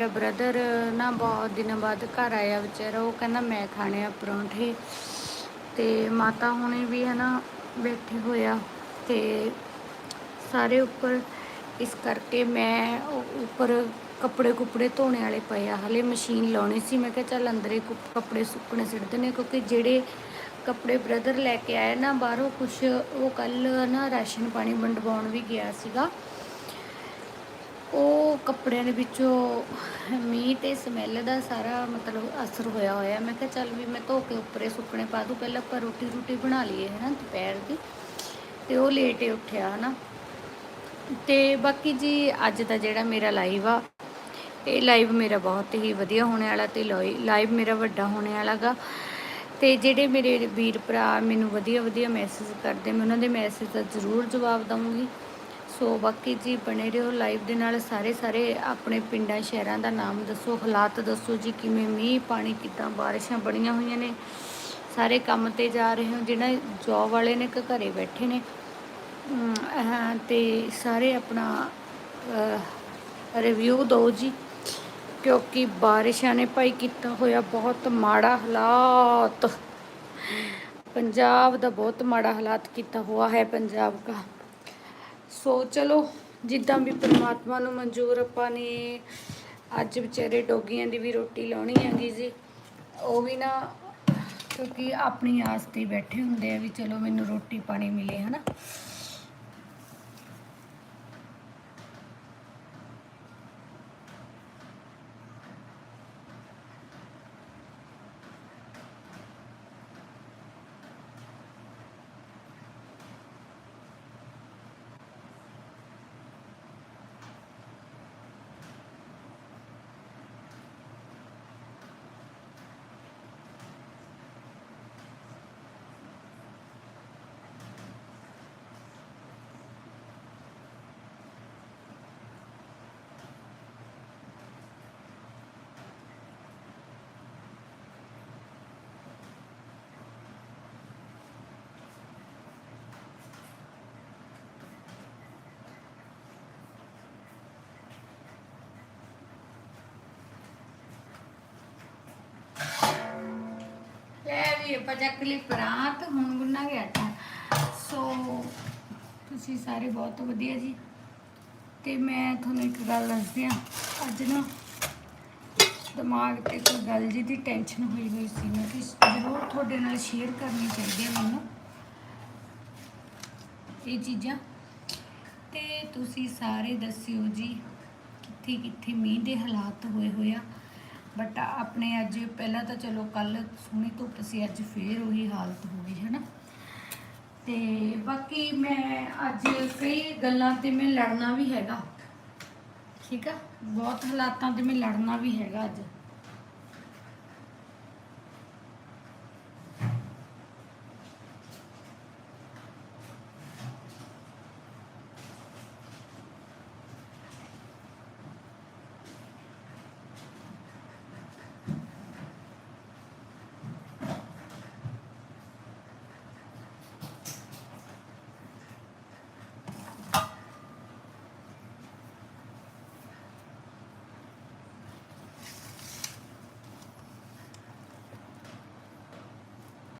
ਮੇਰਾ ਬ੍ਰਦਰ ਨਾ ਬਹੁਤ ਦਿਨਾਂ ਬਾਅਦ ਘਰ ਆਇਆ ਵਿਚਾਰਾ, ਉਹ ਕਹਿੰਦਾ ਮੈਂ ਖਾਣੇ ਆ ਪਰੌਂਠੇ। ਤੇ ਮਾਤਾ ਹੁਣੇ ਵੀ ਹੈ ਨਾ ਬੈਠੇ ਹੋਇਆ ਤੇ ਸਾਰੇ ਉੱਪਰ ਇਸ ਕਰਕੇ ਮੈਂ ਉੱਪਰ ਕੱਪੜੇ ਕੁਪੜੇ ਧੋਣੇ ਵਾਲੇ ਪਏ ਆ। ਹਲੇ ਮਸ਼ੀਨ ਲਾਉਣੀ ਸੀ, ਮੈਂ ਕਿਹਾ ਚੱਲ ਅੰਦਰੇ ਕੁ- ਕੱਪੜੇ ਸੁੱਕਣੇ ਸਿੱਟਦੇ ਨੇ ਕਿਉਂਕਿ ਜਿਹੜੇ ਕੱਪੜੇ ਬ੍ਰਦਰ ਲੈ ਕੇ ਆਏ ਨਾ ਬਾਹਰੋਂ ਕੁਛ, ਉਹ ਕੱਲ ਨਾ ਰਾਸ਼ਨ ਪਾਣੀ ਵੰਡਵਾਉਣ ਵੀ ਗਿਆ ਸੀਗਾ। ਉਹ ਕੱਪੜਿਆਂ ਦੇ ਵਿੱਚੋਂ ਮੀਂਹ ਤੇ ਸਮੈਲ ਦਾ ਸਾਰਾ ਮਤਲਬ ਅਸਰ ਹੋਇਆ ਹੋਇਆ। ਮੈਂ ਕਿਹਾ ਚੱਲ ਵੀ ਮੈਂ ਧੋ ਕੇ ਉੱਪਰੇ ਸੁੱਕਣੇ ਪਾ ਦੂੰ। ਪਹਿਲਾਂ ਆਪਾਂ ਰੋਟੀ ਰੋਟੀ ਬਣਾ ਲਈਏ ਹੈ ਨਾ ਦੁਪਹਿਰ ਦੀ। ਤੇ ਉਹ ਲੇਟ ਹੀ ਉੱਠਿਆ, ਹਨਾ। ਤੇ ਬਾਕੀ ਜੀ, ਅੱਜ ਦਾ ਜਿਹੜਾ ਮੇਰਾ ਲਾਈਵ ਆ, ਇਹ ਲਾਈਵ ਮੇਰਾ ਬਹੁਤ ਹੀ ਵਧੀਆ ਹੋਣੇ ਵਾਲਾ ਤੇ ਲਾਈਵ ਮੇਰਾ ਵੱਡਾ ਹੋਣੇ ਵਾਲਾਗਾ। ਤੇ ਜਿਹੜੇ ਮੇਰੇ ਵੀਰ ਭਰਾ ਮੈਨੂੰ ਵਧੀਆ ਵਧੀਆ ਮੈਸੇਜ ਕਰਦੇ, ਮੈਂ ਉਹਨਾਂ ਦੇ ਮੈਸੇਜ ਦਾ ਜ਼ਰੂਰ ਜਵਾਬ ਦਵਾਂਗੀ ਸੋ ਬਾਕੀ ਜੀ ਬਣੇ ਰਹੋ ਲਾਈਵ ਦੇ ਨਾਲ ਸਾਰੇ ਸਾਰੇ ਆਪਣੇ ਪਿੰਡਾਂ ਸ਼ਹਿਰਾਂ ਦਾ ਨਾਮ ਦੱਸੋ ਹਾਲਾਤ ਦੱਸੋ ਜੀ ਕਿਵੇਂ ਮੀਂਹ ਪਾਣੀ ਕਿੱਦਾਂ ਬਾਰਿਸ਼ਾਂ ਬਣੀਆਂ ਹੋਈਆਂ ਨੇ। ਸਾਰੇ ਕੰਮ ਤੇ ਜਾ ਰਹੇ ਹੋ ਜਿਹੜਾ ਜੌਬ ਵਾਲੇ ਨੇ ਕਿ ਘਰੇ ਬੈਠੇ ਨੇ। ਅਮ, ਤੇ ਸਾਰੇ ਆਪਣਾ ਰਿਵਿਊ ਦਿਓ ਜੀ ਕਿਉਂਕਿ ਬਾਰਿਸ਼ਾਂ ਨੇ ਭਾਈ ਕੀਤਾ ਹੋਇਆ ਬਹੁਤ ਮਾੜਾ ਹਾਲਾਤ। ਪੰਜਾਬ ਦਾ ਬਹੁਤ ਮਾੜਾ ਹਾਲਾਤ ਕੀਤਾ ਹੋਇਆ ਹੈ ਪੰਜਾਬ ਦਾ। ਸੋ ਚਲੋ, ਜਿੱਦਾਂ ਵੀ ਪ੍ਰਮਾਤਮਾ ਨੂੰ ਮਨਜ਼ੂਰ ਆਪਾਂ ਨੇ ਅੱਜ ਵਿਚਾਰੇ ਡੋਗੀਆਂ ਦੀ ਵੀ ਰੋਟੀ ਲਾਉਣੀ ਹੈਗੀ ਜੀ, ਉਹ ਵੀ ਨਾ ਕਿਉਂਕਿ ਆਪਣੀ ਆਸ ਤੇ ਬੈਠੇ ਹੁੰਦੇ ਆ ਵੀ ਚਲੋ ਮੈਨੂੰ ਰੋਟੀ ਪਾਣੀ ਮਿਲੇ, ਹਨਾ ਲੈ ਵੀ ਆਪਾਂ ਚੱਕ ਲਈ ਪਰਾਤ, ਹੁਣ ਗੁੰਨਾਂਗੇ ਆਟਾ। ਸੋ ਤੁਸੀਂ ਸਾਰੇ ਬਹੁਤ ਵਧੀਆ ਜੀ। ਤੇ ਮੈਂ ਤੁਹਾਨੂੰ ਇੱਕ ਗੱਲ ਦੱਸਦੀ ਆ ਅੱਜ ਨਾ ਦਿਮਾਗ ਤੇ ਕੋਈ ਗੱਲ ਜੀ ਦੀ ਟੈਨਸ਼ਨ ਹੋਈ ਹੋਈ ਸੀ। ਮੈਂ ਕਿ ਜ਼ਰੂਰ ਤੁਹਾਡੇ ਨਾਲ ਸ਼ੇਅਰ ਕਰਨੀ ਚਾਹੀਦੀ ਹੈ ਮੈਨੂੰ। ਇਹ ਚੀਜ਼ਾਂ। ਤੇ ਤੁਸੀਂ ਸਾਰੇ ਦੱਸਿਓ ਜੀ ਕਿੱਥੇ ਕਿੱਥੇ ਮੀਂਹ ਦੇ ਹਾਲਾਤ ਹੋਏ ਹੋਏ ਆ। ਬਟ ਆਪਣੇ ਅੱਜ ਪਹਿਲਾਂ ਤਾਂ ਚਲੋ ਕੱਲ ਸੋਹਣੀ ਧੁੱਪ ਸੀ, ਅੱਜ ਫੇਰ ਉਹੀ ਹਾਲਤ ਹੋ ਗਈ ਹੈ ਨਾ ਤੇ ਬਾਕੀ ਮੈਂ ਅੱਜ ਕਈ ਗੱਲਾਂ ਤੇ ਮੈਂ ਲੜਨਾ ਵੀ ਹੈਗਾ, ਠੀਕ ਆ? ਬਹੁਤ ਹਾਲਾਤਾਂ ਤੇ ਮੈਂ ਲੜਨਾ ਵੀ ਹੈਗਾ ਅੱਜ।